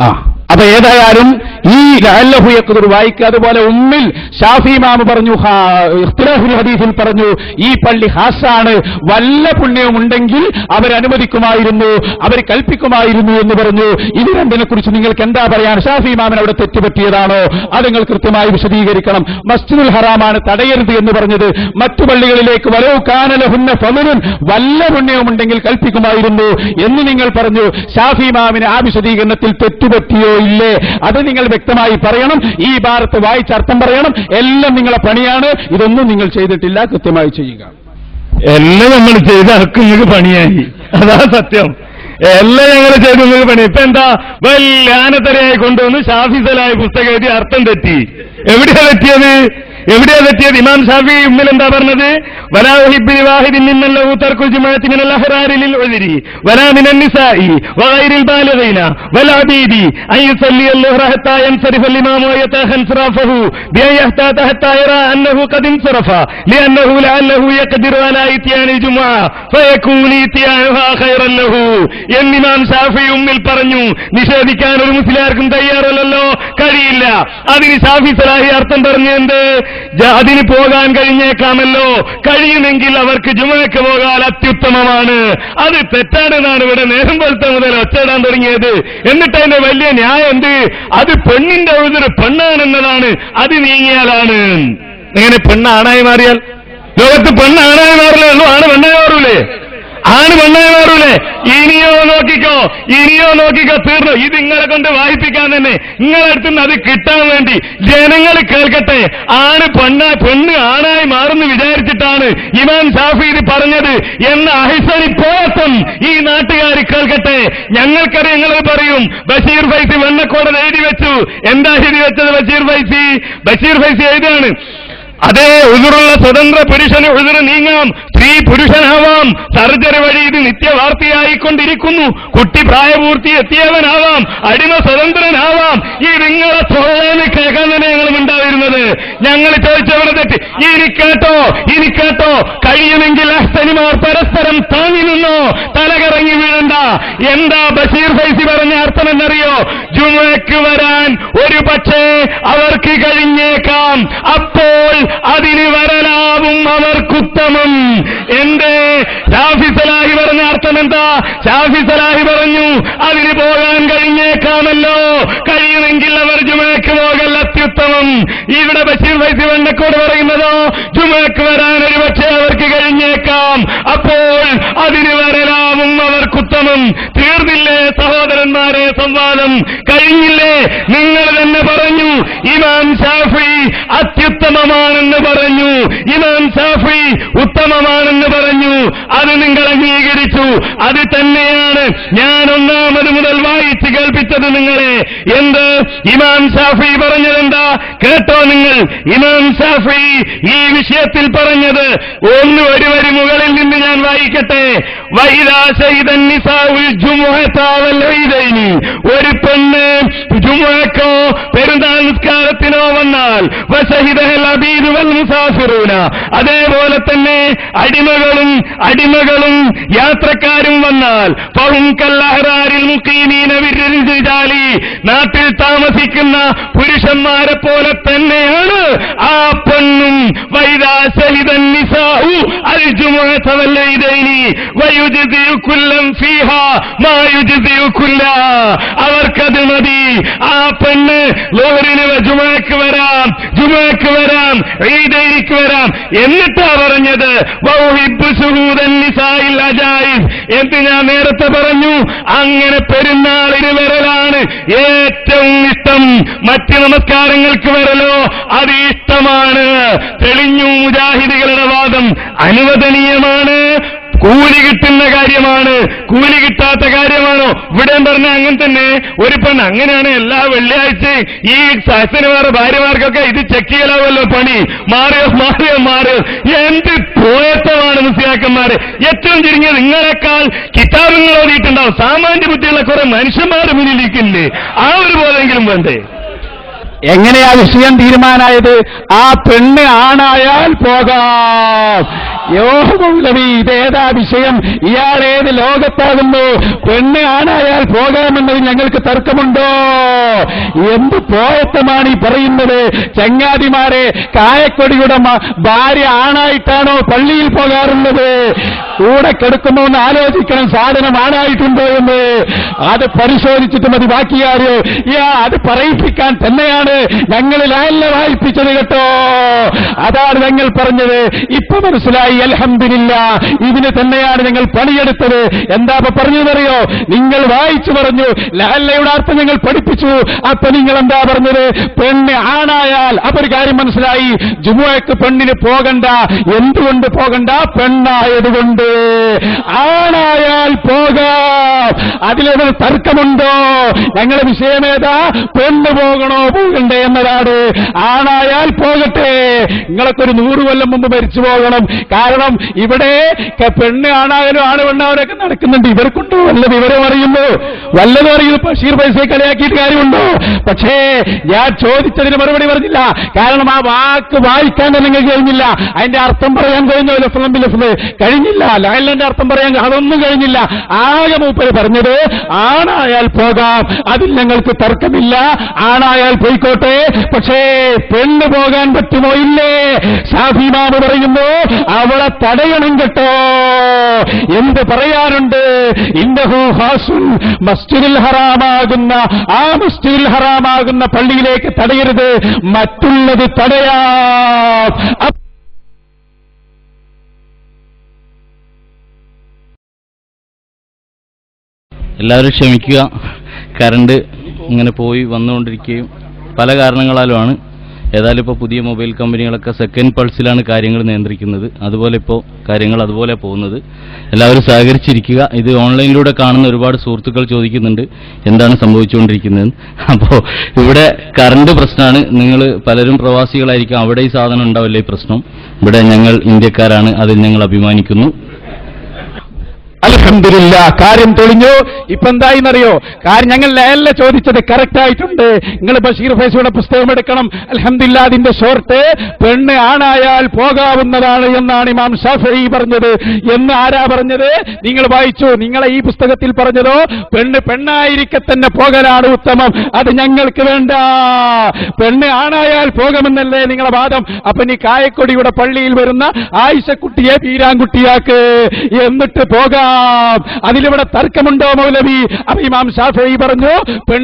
ആ. അപ്പൊ ഏതായാലും ഈ വായിക്കുക. അതുപോലെ ഉമ്മിൽ ഷാഫി മാമ പറഞ്ഞു ഇഖ്തിലാഫുൽ ഹദീസിൽ പറഞ്ഞു ഈ പള്ളി ഹാസാണ്. വല്ല പുണ്യവും ഉണ്ടെങ്കിൽ അവരനുവദിക്കുമായിരുന്നു അവർ കൽപ്പിക്കുമായിരുന്നു എന്ന് പറഞ്ഞു. ഇത് രണ്ടിനെ കുറിച്ച് നിങ്ങൾക്ക് എന്താ പറയാൻ? ഷാഫി മാമൻ അവിടെ തെറ്റുപറ്റിയതാണോ അത് നിങ്ങൾ കൃത്യമായി വിശദീകരിക്കണം. മസ്ജിദുൽ ഹറാമാണ് തടയരുത് എന്ന് പറഞ്ഞത്. മറ്റു പള്ളികളിലേക്ക് വരവ് കാനലഹുന്ന ഫലനും വല്ല പുണ്യവും ഉണ്ടെങ്കിൽ കൽപ്പിക്കുമായിരുന്നു എന്ന് നിങ്ങൾ പറഞ്ഞു. ഷാഫി മാമിന് ആ വിശദീകരണത്തിൽ തെറ്റുപറ്റിയോ ഇല്ലേ? അത് നിങ്ങൾ വ്യക്തമായി പറയണം. ഈ ഭാരത്ത് വായിച്ച അർത്ഥം പറയണം. എല്ലാം നിങ്ങളെ പണിയാണ്. ഇതൊന്നും നിങ്ങൾ ചെയ്തിട്ടില്ല. കൃത്യമായി ചെയ്യുക. എല്ലാം നമ്മൾ ചെയ്ത നിങ്ങൾക്ക് പണിയായി. അതാ സത്യം. എല്ലാം ഞങ്ങൾ ചെയ്ത് നിങ്ങൾക്ക് പണി ഇപ്പൊ എന്താ? വലിയ ആനത്തരയായി കൊണ്ടുവന്ന് ഷാഫിസലായ പുസ്തകം എഴുതി അർത്ഥം തെറ്റി. എവിടെയാ തെറ്റിയത്? എവിടെയാ തെറ്റിയത്? ഇമാം ഷാഫി ഉമ്മിൽ എന്താ പറഞ്ഞത് എന്നിമാം ഉമ്മിൽ പറഞ്ഞു നിഷേധിക്കാൻ ഒരു മുസ്ലിയാർക്കും തയ്യാറല്ലല്ലോ കഴിയില്ല. അതിന് ഷാഫി സലാഹി അർത്ഥം പറഞ്ഞെന്ത് അതിന് പോകാൻ കഴിഞ്ഞേക്കാമല്ലോ. കഴിയുമെങ്കിൽ അവർക്ക് ജുമയ്ക്ക് പോകാൻ അത്യുത്തമമാണ്. അത് തെറ്റാണെന്നാണ് ഇവിടെ നേരം പോലത്തെ മുതൽ ഒച്ചയിടാൻ തുടങ്ങിയത്. എന്നിട്ട് അതിന്റെ വലിയ ന്യായം എന്ത്? അത് പെണ്ണിന്റെ ഒഴുതൊരു പെണ്ണാണെന്നതാണ്. അത് നീങ്ങിയാലാണ്. ഇങ്ങനെ പെണ്ണാണായി മാറിയാൽ? ലോകത്ത് പെണ്ണാണായി മാറില്ലേ ഉള്ളൂ ആണ് പെണ്ണായി മാറൂലേ? ആണ് പെണ്ണായി മാറൂലേ? ഇനിയോ നോക്കിക്കോ ഇനിയോ നോക്കിക്കോ തീർന്നു. ഇത് നിങ്ങളെ കൊണ്ട് വായിപ്പിക്കാൻ തന്നെ. നിങ്ങളെ അടുത്ത് നിന്ന് അത് കിട്ടാൻ വേണ്ടി ജനങ്ങൾ കേൾക്കട്ടെ. ആണ് പെണ്ണ പെണ്ണ് ആണായി മാറുന്നു വിചാരിച്ചിട്ടാണ് ഇമാം ഷാഫി ഇത് പറഞ്ഞത് എന്ന അഹിസനി പോയത്തും ഈ നാട്ടുകാർ കേൾക്കട്ടെ. ഞങ്ങൾക്കറിയാം ഞങ്ങൾ പറയും. ബഷീർ ഫൈസി വെണ്ണക്കോടെ എഴുതി വെച്ചു. എന്താ എഴുതി വെച്ചത് ബഷീർ ഫൈസി? ബഷീർ ഫൈസി എഴുതിയാണ്. അതേ ഉതിറുള്ള സ്വതന്ത്ര പുരുഷന് ഉതിര് നീങ്ങാം. സ്ത്രീ പുരുഷനാവാം. സർജറി വഴി ഇത് നിത്യവാർത്തയായിക്കൊണ്ടിരിക്കുന്നു. കുട്ടി പ്രായപൂർത്തി എത്തിയവനാവാം. അടിമ സ്വതന്ത്രനാവാം. ഈ നിങ്ങളെ സ്വയം കേൾക്കാൻ തന്നെ ഞങ്ങൾ ഉണ്ടായിരുന്നത്. ഞങ്ങൾ ചോദിച്ചവരെ തെറ്റ്. ഇനി കേട്ടോ ഇനി കേട്ടോ. കഴിയുമെങ്കിൽ അഹ്സനിമാർ എന്താ ബഷീർ ഫൈസി പറഞ്ഞ അർത്ഥം എന്നറിയോ? ജുമയ്ക്ക് വരാൻ ഒരു പക്ഷേ അവർക്ക് കഴിഞ്ഞേക്കാം. അപ്പോൾ അതിന് വരലാവും അവർക്കുത്തമം. എന്റെ ഷാഫി സലാഹി പറഞ്ഞ അർത്ഥം എന്താ? ഷാഫി സലാഹി പറഞ്ഞു അതിന് പോകാൻ കഴിഞ്ഞേക്കാമല്ലോ. കഴിയുമെങ്കിൽ അവർ ജുമയ്ക്ക് പോകൽ അത്യുത്തമം. ഇവിടെ ബഷീർ ഫൈസി വണ്ണക്കോട് പറയുന്നതോ ജുമയ്ക്ക് വരാൻ ഒരു പക്ഷേ അവർക്ക് കഴിഞ്ഞേക്കാം അപ്പോൾ അതിന് വരലാവും അവർക്കുത്തമം തീർന്നില്ലേ സഹോദരന്മാരെ സംവാദം കഴിഞ്ഞില്ലേ? നിങ്ങൾ തന്നെ പറഞ്ഞു ഇമാം ഷാഫി അത്യുത്തമമാണെന്ന് പറഞ്ഞു ഇമാം ഷാഫി ഉത്തമമാണെന്ന് പറഞ്ഞു. അത് നിങ്ങൾ അംഗീകരിച്ചു. അത് തന്നെയാണ് ഞാൻ ഒന്നാമത് മുതൽ വായിച്ച് കേൾപ്പിച്ചത് നിങ്ങളെ. എന്ത്? ഇമാം ഷാഫി പറഞ്ഞതെന്താ? കേട്ടോ നിങ്ങൾ. ഇമാം ഷാഫി ഈ വിഷയത്തിൽ പറഞ്ഞത് ഒന്ന് ഒരു ഈദൈനി. ഒരു പെണ്ണ് ജുമുഅക്കോ പെരുന്നാൾ നിസ്കാരത്തിനോ വന്നാൽ അതേപോലെ തന്നെ അടിമകളും അടിമകളും യാത്രക്കാരും വന്നാൽ നാട്ടിൽ താമസിക്കുന്ന പുരുഷന്മാരെ പോലെ തന്നെയാണ് ആ പെണ്ണും വൈദാ അവർക്കത് മതി. ആ പെണ്ണ് ലോറിന് ജുമാക്ക് വരാം ജുമാക്ക് വരാം ഈദൈനിക്ക് വരാം. എന്നിട്ടാ പറഞ്ഞത് എന്ത് ഞാൻ നേരത്തെ പറഞ്ഞു? അങ്ങനെ പെരുന്നാളിന് വരലാണ് ഏറ്റവും ഇഷ്ടം. മറ്റ് നമസ്കാരങ്ങൾക്ക് വരലോ? അത് ഇഷ്ടമാണ്. തെളിഞ്ഞു മുജാഹിദികളുടെ വാദം. അനുവദനീയമാണ്. കൂലി കിട്ടുന്ന കാര്യമാണ്. കൂലി കിട്ടാത്ത കാര്യമാണോ? ഇവിടെ പറഞ്ഞ അങ്ങനെ തന്നെ. ഒരു പെണ്ണ് അങ്ങനെയാണ് എല്ലാ വെള്ളിയാഴ്ചയും ഈ സഹസനമാരുടെ ഭാര്യമാർക്കൊക്കെ ഇത് ചെക്ക് ചെയ്യലാവല്ലോ പണി. മാറിയോ മാറിയോ മാറിയോ. എന്ത് പോയത്തമാണ് മുസ്ലിയാക്കന്മാര്? ഏറ്റവും ചുരുങ്ങിയത് നിങ്ങളെക്കാൾ കിതാബുകൾ ഓടിയിട്ടുണ്ടാവും സാമാന്യ ബുദ്ധിയുള്ള കുറെ മനുഷ്യന്മാരുടെ മുന്നിലിരിക്കില്ലേ ആ ഒരു ബോധമെങ്കിലും വേണ്ടേ? എങ്ങനെയാ വിഷയം തീരുമാനായത്? ആ പെണ്ണ് ആണായാൽ പോകാം. ഇതേതാ വിഷയം ഇയാൾ ഏത് ലോകത്താകുന്നു. പെണ്ണ് ആണായാൽ പോകാമെന്നത് ഞങ്ങൾക്ക് തർക്കമുണ്ടോ? എന്ത് പോയത്തമാണ് ഈ പറയുന്നത്? ചങ്ങാതിമാരെ കായക്കൊടിയുടെ ഭാര്യ ആണായിട്ടാണോ പള്ളിയിൽ പോകാറുള്ളത്? കൂടെ കിടക്കുമോ എന്ന് ആലോചിക്കണം. സാധനം ആണായിട്ടുണ്ടോ എന്ന്. അത് പരിശോധിച്ചിട്ട് മതി ബാക്കിയാരോ. യാ അത് പറയിപ്പിക്കാൻ തന്നെയാണ് ഞങ്ങളിലല്ല വായിപ്പിച്ചത് കേട്ടോ. അതാണ് ഞങ്ങൾ പറഞ്ഞത്. ഇപ്പൊ മനസ്സിലായി. അൽഹംദില്ല ഇതിന് തന്നെയാണ് ഞങ്ങൾ പണിയെടുത്തത്. എന്താ പറഞ്ഞു പറഞ്ഞതെന്നറിയോ? നിങ്ങൾ വായിച്ചു പറഞ്ഞു ലഹല്ലയുടെ അർത്ഥം ഞങ്ങൾ പഠിപ്പിച്ചു. അപ്പൊ നിങ്ങൾ എന്താ പറഞ്ഞത്? പെണ്ണ് ആണായാൽ അപ്പൊ ഒരു കാര്യം മനസ്സിലായി. ജുമുഅക്ക് പെണ്ണിന് പോകണ്ട. എന്തുകൊണ്ട് പോകണ്ട? പെണ്ണായതുകൊണ്ട്. ആണായാൽ പോകാം. അതിലൊരു തർക്കമുണ്ടോ? ഞങ്ങളുടെ വിഷയമേതാ പെണ്ണ് പോകണോ പോകണ്ടേ എന്നതാണ്. ആണായാൽ പോകട്ടെ. നിങ്ങളൊക്കെ ഒരു നൂറ് കൊല്ലം മുമ്പ് മരിച്ചു പോകണം. കാരണം ഇവിടെ പെണ്ണ് ആണായാലും ആണ് പെണ്ണാവരൊക്കെ നടക്കുന്നുണ്ട്. ഇവർക്കുണ്ടോ? വല്ല വിവരം അറിയുന്നു വല്ലതും അറിയുന്നു ബഷീർ പൈസയെ കളിയാക്കിയിട്ട് കാര്യമുണ്ടോ? പക്ഷേ ഞാൻ ചോദിച്ചതിന് മറുപടി പറഞ്ഞില്ല. കാരണം ആ വാക്ക് വായിക്കാൻ തന്നെ നിങ്ങൾക്ക് കഴിഞ്ഞില്ല. അതിന്റെ അർത്ഥം പറയാൻ കഴിഞ്ഞോ? ലഫ്ലം ലഫ്ല്. കഴിഞ്ഞില്ല. ലായലിന്റെ അർത്ഥം പറയാൻ അതൊന്നും കഴിഞ്ഞില്ല. ആകെ മൂപ്പര് പറഞ്ഞത് ആണായാൽ പോകാം. അതിൽ ഞങ്ങൾക്ക് തർക്കമില്ല. ആണായാൽ പോയിക്കോട്ടെ. പക്ഷേ പെണ്ണ് പോകാൻ പറ്റുമോ? ഇല്ലേ? ഷാഫിമാമ് പറയുന്നു അവളെ തടയണം കേട്ടോ. എന്ത് പറയാനുണ്ട്? മസ്ജിദിൽ ഹറാമാകുന്ന ആ മസ്ജിദിൽ ഹറാമാകുന്ന പള്ളിയിലേക്ക് തടയരുത് മറ്റുള്ളത് തടയാം. എല്ലാവരും ക്ഷമിക്കുക. കറണ്ട് ഇങ്ങനെ പോയി വന്നുകൊണ്ടിരിക്കുകയും പല കാരണങ്ങളാലുമാണ് ഏതായാലും ഇപ്പോൾ പുതിയ മൊബൈൽ കമ്പനികളൊക്കെ സെക്കൻഡ് പൾസിലാണ് കാര്യങ്ങൾ നിയന്ത്രിക്കുന്നത്. അതുപോലെ ഇപ്പോൾ കാര്യങ്ങൾ അതുപോലെ പോകുന്നത്. എല്ലാവരും സഹകരിച്ചിരിക്കുക. ഇത് ഓൺലൈനിലൂടെ കാണുന്ന ഒരുപാട് സുഹൃത്തുക്കൾ ചോദിക്കുന്നുണ്ട് എന്താണ് സംഭവിച്ചുകൊണ്ടിരിക്കുന്നത് അപ്പോൾ ഇവിടെ കറണ്ട് പ്രശ്നമാണ് നിങ്ങൾ പലരും പ്രവാസികളായിരിക്കും. അവിടെ ഈ സാധനം ഉണ്ടാവില്ല ഈ പ്രശ്നം. ഇവിടെ ഞങ്ങൾ ഇന്ത്യക്കാരാണ്. അതിൽ ഞങ്ങൾ അഭിമാനിക്കുന്നു. അൽഹംദുലില്ല കാര്യം തെളിഞ്ഞു. ഇപ്പൊ എന്തായിന്നറിയോ? കാര്യം ഞങ്ങൾ ലേല ചോദിച്ചത് കറക്റ്റ് ആയിട്ടുണ്ട്. നിങ്ങൾ ബഷീർ ഫൈസയുടെ പുസ്തകം എടുക്കണം. അലഹമില്ല അതിന്റെ ഷോർട്ട് പെണ്ണ് ആണായാൽ പോകാവുന്നതാണ് എന്നാണ് ഇമാം ഷാഫി പറഞ്ഞത്. എന്ന് ആരാ പറഞ്ഞത്? നിങ്ങൾ വായിച്ചു. നിങ്ങളെ ഈ പുസ്തകത്തിൽ പറഞ്ഞതോ? പെണ്ണ് പെണ്ണായിരിക്കെ തന്നെ പോകലാണ് ഉത്തമം. അത് ഞങ്ങൾക്ക് വേണ്ട. പെണ്ണ് ആണായാൽ പോകമെന്നല്ലേ നിങ്ങളെ വാദം. അപ്പൊ നീ കായക്കൊടിയുടെ പള്ളിയിൽ വരുന്ന ആയിഷക്കുട്ടിയെ പീരാൻകുട്ടിയാക്ക് എന്നിട്ട് പോകാം. അതിലിവിടെ തർക്കമുണ്ടോ മൗലവി? അപ്പൊ ഇമാം ഷാഫി പറഞ്ഞു പെണ്ണ്